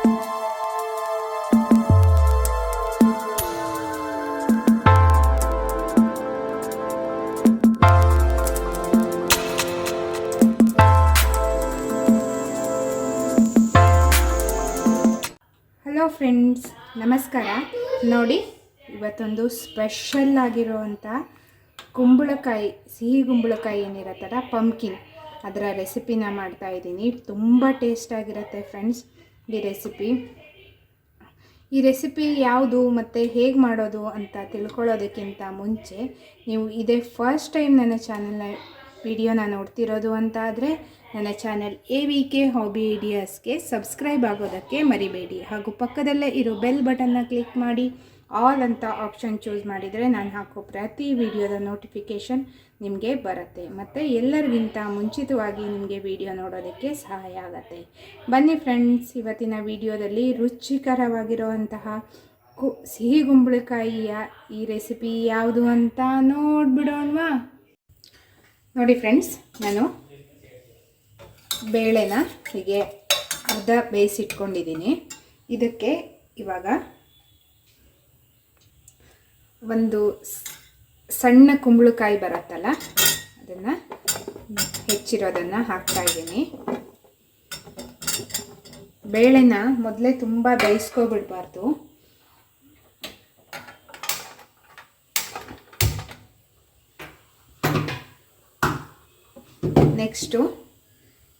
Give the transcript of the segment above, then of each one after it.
Hello friends ನಮಸ್ಕಾರ. ನೋಡಿ, ಇವತ್ತೊಂದು ಸ್ಪೆಷಲ್ ಆಗಿರುವಂಥ ಕುಂಬಳಕಾಯಿ, ಸಿಹಿ ಕುಂಬಳಕಾಯಿ ಏನಿರುತ್ತಲ್ಲ ಪಂಪ್ಕಿನ್ ಅದರ ರೆಸಿಪಿನ ಮಾಡ್ತಾ ಇದ್ದೀನಿ. ತುಂಬ ಟೇಸ್ಟಾಗಿರುತ್ತೆ ಫ್ರೆಂಡ್ಸ್ ಈ ರೆಸಿಪಿ ಈ ರೆಸಿಪಿ ಯಾವುದು ಮತ್ತು ಹೇಗೆ ಮಾಡೋದು ಅಂತ ತಿಳ್ಕೊಳ್ಳೋದಕ್ಕಿಂತ ಮುಂಚೆ ನೀವು ಇದೇ ಫಸ್ಟ್ ಟೈಮ್ ನನ್ನ ಚಾನಲ್ನ ವಿಡಿಯೋನ ನೋಡ್ತಿರೋದು ಅಂತ ಆದರೆ ನನ್ನ channel A V K hobby ಐಡಿಯಾಸ್ಗೆ subscribe ಆಗೋದಕ್ಕೆ ಮರಿಬೇಡಿ. ಹಾಗೂ ಪಕ್ಕದಲ್ಲೇ ಇರೋ ಬೆಲ್ ಬಟನ್ನ ಕ್ಲಿಕ್ ಮಾಡಿ. ಆಲ್ ಅಂತ ಆಪ್ಷನ್ ಚೂಸ್ ಮಾಡಿದರೆ ನಾನು ಹಾಕೋ ಪ್ರತಿ ವಿಡಿಯೋದ ನೋಟಿಫಿಕೇಷನ್ ನಿಮಗೆ ಬರುತ್ತೆ. ಮತ್ತು ಎಲ್ಲರಿಗಿಂತ ಮುಂಚಿತವಾಗಿ ನಿಮಗೆ ವಿಡಿಯೋ ನೋಡೋದಕ್ಕೆ ಸಹಾಯ ಆಗುತ್ತೆ. ಬನ್ನಿ ಫ್ರೆಂಡ್ಸ್ ಇವತ್ತಿನ ವಿಡಿಯೋದಲ್ಲಿ ರುಚಿಕರವಾಗಿರುವಂತಹ ಕು ಸಿಹಿ ಗುಂಬಳಕಾಯಿಯ ಈ ರೆಸಿಪಿ ಯಾವುದು ಅಂತ ನೋಡ್ಬಿಡೋಣವಾ? ನೋಡಿ ಫ್ರೆಂಡ್ಸ್ ನಾನು ಬೇಳೆನ ಹೀಗೆ ಅರ್ಧ ಬೇಯಿಸಿಟ್ಕೊಂಡಿದ್ದೀನಿ. ಇದಕ್ಕೆ ಇವಾಗ ಒಂದು ಸಣ್ಣ ಕುಂಬಳಕಾಯಿ ಬರುತ್ತಲ್ಲ, ಅದನ್ನ ಹೆಚ್ಚಿರೋದನ್ನ ಹಾಕ್ತಾ ಇದ್ದೀನಿ. ಬೇಳೆನ ಮೊದಲೇ ತುಂಬ ಬೇಯಿಸ್ಕೊಬಿಡ್ಬಾರ್ದು. ನೆಕ್ಸ್ಟು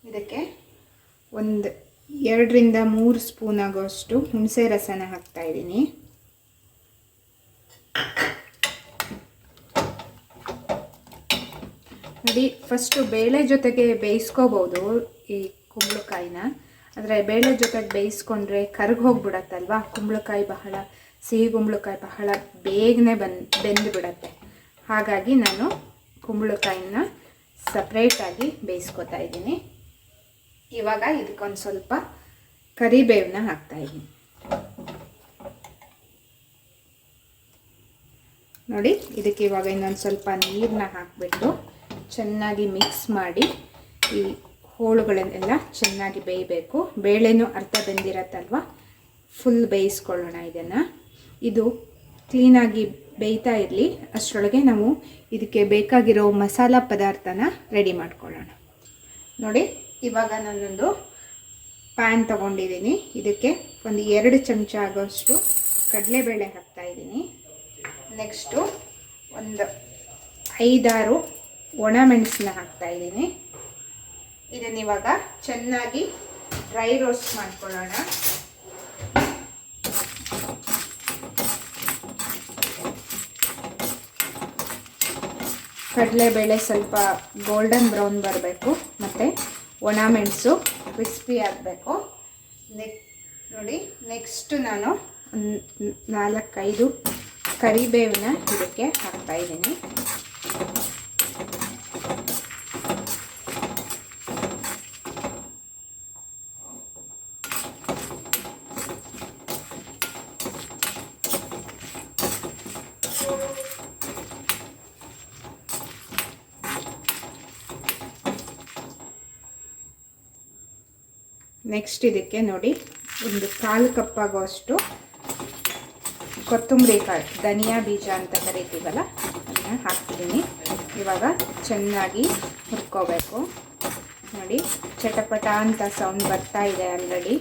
ಇದಕ್ಕೆ ಒಂದು ಎರಡರಿಂದ ಮೂರು ಸ್ಪೂನ್ ಆಗೋಷ್ಟು ಹುಣಸೆ ರಸನ ಹಾಕ್ತಾ ನೋಡಿ ಫಸ್ಟು ಬೇಳೆ ಜೊತೆಗೆ ಬೇಯಿಸ್ಕೋಬೋದು ಈ ಕುಂಬಳಕಾಯಿನ. ಆದರೆ ಬೇಳೆ ಜೊತೆಗೆ ಬೇಯಿಸ್ಕೊಂಡ್ರೆ ಕರ್ಗೆ ಹೋಗ್ಬಿಡತ್ತಲ್ವಾ? ಕುಂಬಳಕಾಯಿ ಬಹಳ, ಸಿಹಿ ಕುಂಬಳಕಾಯಿ ಬಹಳ ಬೇಗನೆ ಬಂದು ಬೆಂದು ಬಿಡತ್ತೆ ಹಾಗಾಗಿ ನಾನು ಕುಂಬಳಕಾಯಿನ ಸಪ್ರೇಟಾಗಿ ಬೇಯಿಸ್ಕೊತಾ ಇದ್ದೀನಿ. ಇವಾಗ ಇದಕ್ಕೊಂದು ಸ್ವಲ್ಪ ಕರಿಬೇವನ್ನ ಹಾಕ್ತಾ ಇದ್ದೀನಿ. ನೋಡಿ, ಇದಕ್ಕೆ ಇವಾಗ ಇನ್ನೊಂದು ಸ್ವಲ್ಪ ನೀರನ್ನ ಹಾಕಿಬಿಟ್ಟು ಚೆನ್ನಾಗಿ ಮಿಕ್ಸ್ ಮಾಡಿ ಈ ಹೋಳುಗಳನ್ನೆಲ್ಲ ಚೆನ್ನಾಗಿ ಬೇಯಬೇಕು. ಬೇಳೆನೂ ಅರ್ಧ ಬೆಂದಿರತ್ತಲ್ವ? ಫುಲ್ ಬೇಯಿಸ್ಕೊಳ್ಳೋಣ ಇದನ್ನು. ಇದು ಕ್ಲೀನಾಗಿ ಬೇಯ್ತಾ ಇರಲಿ. ಅಷ್ಟರೊಳಗೆ ನಾವು ಇದಕ್ಕೆ ಬೇಕಾಗಿರೋ ಮಸಾಲ ಪದಾರ್ಥನ ರೆಡಿ ಮಾಡ್ಕೊಳ್ಳೋಣ. ನೋಡಿ, ಇವಾಗ ನಾನೊಂದು ಪ್ಯಾನ್ ತೊಗೊಂಡಿದ್ದೀನಿ. ಇದಕ್ಕೆ ಒಂದು ಎರಡು ಚಮಚ ಆಗೋಷ್ಟು ಕಡಲೆಬೇಳೆ ಹಾಕ್ತಾ ಇದ್ದೀನಿ. ನೆಕ್ಸ್ಟು ಒಂದು ಐದಾರು ಒಣಮೆಣಸನ್ನ ಹಾಕ್ತಾ ಇದ್ದೀನಿ. ಇದನ್ನಿವಾಗ ಚೆನ್ನಾಗಿ ಡ್ರೈ ರೋಸ್ಟ್ ಮಾಡ್ಕೊಳ್ಳೋಣ. ಕಡಲೆಬೇಳೆ ಸ್ವಲ್ಪ ಗೋಲ್ಡನ್ ಬ್ರೌನ್ ಬರಬೇಕು, ಮತ್ತು ಒಣ ಮೆಣಸು ಕ್ರಿಸ್ಪಿ ಆಗಬೇಕು. ನೆಕ್ ನೋಡಿ ನೆಕ್ಸ್ಟ್ ನಾನು ನಾಲ್ಕೈದು ಕರಿಬೇವಿನ ಇದಕ್ಕೆ ಹಾಕ್ತಾ ನೆಕ್ಸ್ಟ್ ಇದಕ್ಕೆ ನೋಡಿ, ಒಂದು ಕಾಲು ಕಪ್ ಆಗೋಷ್ಟು ಕೊತ್ತಂಬರಿ ಕಾಳು, ಧನಿಯಾ ಬೀಜ ಅಂತ ಕರಿತೀವಲ್ಲ, ಅದನ್ನ ಹಾಕ್ತಿದ್ದೀನಿ ಇವಾಗ ಚೆನ್ನಾಗಿ ಹುರ್ಕೋಬೇಕು. ನೋಡಿ, ಚಟಪಟ ಅಂತ ಸೌಂಡ್ ಬರ್ತಾ ಇದೆ ಆಲ್ರೆಡಿ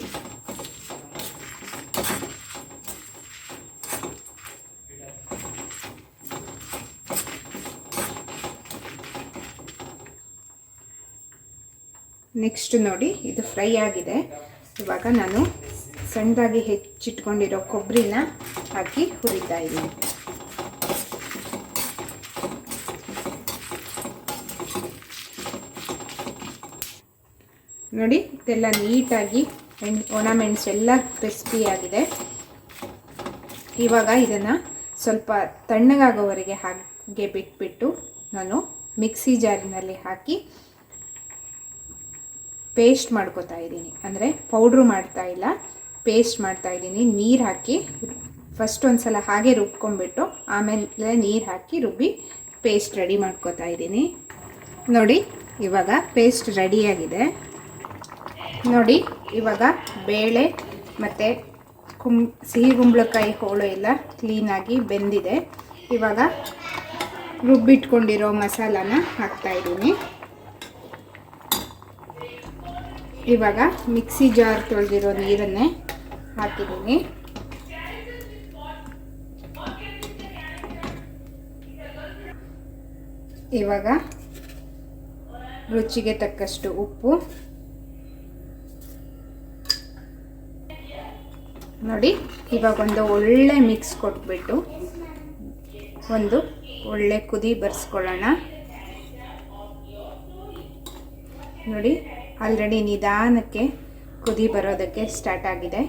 ನೆಕ್ಸ್ಟ್ ನೋಡಿ, ಇದು ಫ್ರೈ ಆಗಿದೆ. ಇವಾಗ ನಾನು ಸಣ್ಣದಾಗಿ ಹೆಚ್ಚಿಟ್ಕೊಂಡಿರೋ ಕೊಬ್ಬರಿನ ಹಾಕಿ ಹುರಿತಾ ಇದ್ದೀನಿ. ನೋಡಿ, ಇದೆಲ್ಲ ನೀಟಾಗಿ ಮೆಣ್ ಒಣ ಮೆಣಸು ಎಲ್ಲ ಕ್ರಿಸ್ಪಿಯಾಗಿದೆ ಇವಾಗ ಇದನ್ನು ಸ್ವಲ್ಪ ತಣ್ಣಗಾಗೋವರೆಗೆ ಹಾಗೆ ಬಿಟ್ಬಿಟ್ಟು ನಾನು ಮಿಕ್ಸಿ ಜಾರಿನಲ್ಲಿ ಹಾಕಿ ಪೇಸ್ಟ್ ಮಾಡ್ಕೋತಾ ಇದ್ದೀನಿ. ಅಂದರೆ ಪೌಡ್ರು ಮಾಡ್ತಾ ಇಲ್ಲ. ಪೇಸ್ಟ್ ಮಾಡ್ತಾ ಇದ್ದೀನಿ. ನೀರು ಹಾಕಿ ಫಸ್ಟ್ ಒಂದು ಸಲ ಹಾಗೆ ರುಬ್ಕೊಂಡ್ಬಿಟ್ಟು ಆಮೇಲೆ ನೀರು ಹಾಕಿ ರುಬ್ಬಿ ಪೇಸ್ಟ್ ರೆಡಿ ಮಾಡ್ಕೋತಾ ಇದ್ದೀನಿ. ನೋಡಿ, ಇವಾಗ ಪೇಸ್ಟ್ ರೆಡಿಯಾಗಿದೆ ನೋಡಿ, ಇವಾಗ ಬೇಳೆ ಮತ್ತು ಕುಂ, ಸಿಹಿ ಕುಂಬಳಕಾಯಿ ಹೋಳು ಎಲ್ಲ ಕ್ಲೀನಾಗಿ ಬೆಂದಿದೆ. ಇವಾಗ ರುಬ್ಬಿಟ್ಕೊಂಡಿರೋ ಮಸಾಲಾನ ಹಾಕ್ತಾಯಿದ್ದೀನಿ ಇವಾಗ ಮಿಕ್ಸಿ ಜಾರ್ ತೊಳೆದಿರೋ ನೀರನ್ನೇ ಹಾಕಿದ್ದೀನಿ. ಇವಾಗ ರುಚಿಗೆ ತಕ್ಕಷ್ಟು ಉಪ್ಪು. ನೋಡಿ, ಇವಾಗ ಒಂದು ಒಳ್ಳೆ ಮಿಕ್ಸ್ ಕೊಟ್ಬಿಟ್ಟು ಒಂದು ಒಳ್ಳೆ ಕುದಿ ಬರ್ಸ್ಕೊಳ್ಳೋಣ. ನೋಡಿ ಆಲ್ರೆಡಿ ನಿಧಾನಕ್ಕೆ ಕುದಿ ಬರೋದಕ್ಕೆ ಸ್ಟಾರ್ಟ್ ಆಗಿದೆ.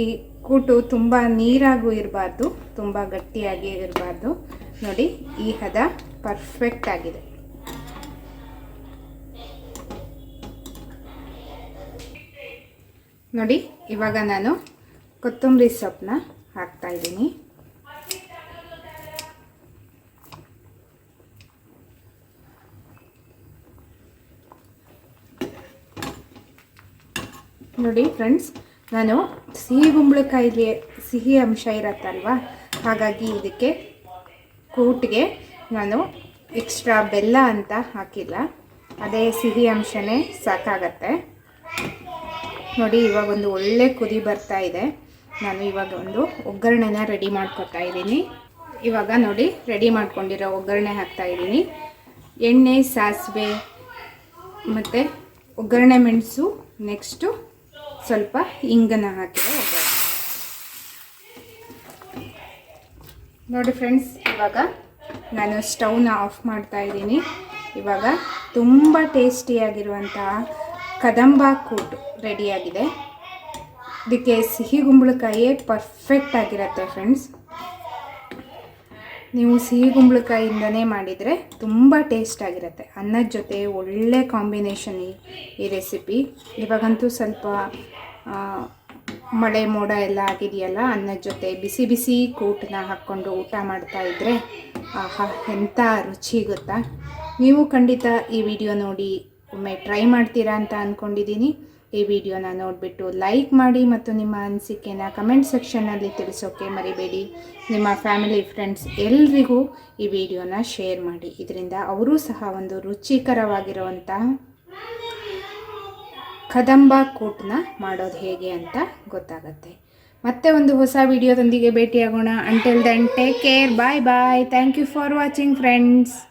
ಈ ಕೂಟು ತುಂಬ ನೀರಾಗೂ ಇರಬಾರ್ದು, ತುಂಬ ಗಟ್ಟಿಯಾಗಿ ಇರಬಾರ್ದು. ನೋಡಿ, ಈ ಹದ ಪರ್ಫೆಕ್ಟ್ ಆಗಿದೆ. ನೋಡಿ, ಇವಾಗ ನಾನು ಕೊತ್ತಂಬರಿ ಸೊಪ್ಪನ್ನ ಹಾಕ್ತಾ ನೋಡಿ ಫ್ರೆಂಡ್ಸ್, ನಾನು ಸಿಹಿ ಕುಂಬಳಕಾಯಿಗೆ ಸಿಹಿ ಅಂಶ ಇರತ್ತಲ್ವ? ಹಾಗಾಗಿ ಇದಕ್ಕೆ ಕೂಟ್ಗೆ ನಾನು ಎಕ್ಸ್ಟ್ರಾ ಬೆಲ್ಲ ಅಂತ ಹಾಕಿಲ್ಲ. ಅದೇ ಸಿಹಿ ಅಂಶನೇ ಸಾಕಾಗತ್ತೆ. ನೋಡಿ, ಇವಾಗ ಒಂದು ಒಳ್ಳೆ ಕುದಿ ಬರ್ತಾ ಇದೆ. ನಾನು ಇವಾಗ ಒಂದು ಒಗ್ಗರಣೆನ ರೆಡಿ ಮಾಡ್ಕೊತಾ ಇದ್ದೀನಿ. ಇವಾಗ ನೋಡಿ ರೆಡಿ ಮಾಡ್ಕೊಂಡಿರೋ ಒಗ್ಗರಣೆ ಹಾಕ್ತಾ ಇದ್ದೀನಿ. ಎಣ್ಣೆ, ಸಾಸಿವೆ ಮತ್ತು ಒಗ್ಗರಣೆ ಮೆಣಸು ನೆಕ್ಸ್ಟು ಸ್ವಲ್ಪ ಇಂಗನ ಹಾಕಿದೆ ನೋಡಿ ಫ್ರೆಂಡ್ಸ್, ಇವಾಗ ನಾನು ಸ್ಟವ್ನ ಆಫ್ ಮಾಡ್ತಾ ಇದ್ದೀನಿ. ಇವಾಗ ತುಂಬ ಟೇಸ್ಟಿಯಾಗಿರುವಂತಹ ಕದಂಬ ಕೂಟ್ ರೆಡಿಯಾಗಿದೆ. ಇದಕ್ಕೆ ಸಿಹಿ ಗುಂಬಳಕಾಯಿಯೇ ಪರ್ಫೆಕ್ಟ್ ಆಗಿರುತ್ತೆ ಫ್ರೆಂಡ್ಸ್. ನೀವು ಸಿಹಿ ಗುಂಬಳಕಾಯಿಯಿಂದನೇ ಮಾಡಿದರೆ ತುಂಬ ಟೇಸ್ಟ್ ಆಗಿರುತ್ತೆ. ಅನ್ನದ ಜೊತೆ ಒಳ್ಳೆ ಕಾಂಬಿನೇಷನ್ ಈ ರೆಸಿಪಿ ಇವಾಗಂತೂ ಸ್ವಲ್ಪ ಮಳೆ ಮೋಡ ಎಲ್ಲ ಆಗಿದೆಯಲ್ಲ ಅನ್ನದ ಜೊತೆ ಬಿಸಿ ಬಿಸಿ ಕೂಟನ್ನ ಹಾಕ್ಕೊಂಡು ಊಟ ಮಾಡ್ತಾ ಇದ್ದರೆ ಆಹಾ ಎಂಥ ರುಚಿ ಗೊತ್ತಾ? ನೀವು ಖಂಡಿತ ಈ ವಿಡಿಯೋ ನೋಡಿ ಒಮ್ಮೆ ಟ್ರೈ ಮಾಡ್ತೀರಾ ಅಂತ ಅಂದ್ಕೊಂಡಿದ್ದೀನಿ ಈ ವಿಡಿಯೋನ ನೋಡಿಬಿಟ್ಟು ಲೈಕ್ ಮಾಡಿ ಮತ್ತು ನಿಮ್ಮ ಅನಿಸಿಕೆನ ಕಮೆಂಟ್ ಸೆಕ್ಷನ್ನಲ್ಲಿ ತಿಳಿಸೋಕ್ಕೆ ಮರಿಬೇಡಿ. ನಿಮ್ಮ ಫ್ಯಾಮಿಲಿ ಫ್ರೆಂಡ್ಸ್ ಎಲ್ರಿಗೂ ಈ ವಿಡಿಯೋನ ಶೇರ್ ಮಾಡಿ. ಇದರಿಂದ ಅವರೂ ಸಹ ಒಂದು ರುಚಿಕರವಾಗಿರುವಂತಹ ಕದಂಬ ಕೂಟನ್ನ ಮಾಡೋದು ಹೇಗೆ ಅಂತ ಗೊತ್ತಾಗುತ್ತೆ. ಮತ್ತೆ ಒಂದು ಹೊಸ ವಿಡಿಯೋದೊಂದಿಗೆ ಭೇಟಿಯಾಗೋಣ. Until then take care bye bye thank you for watching friends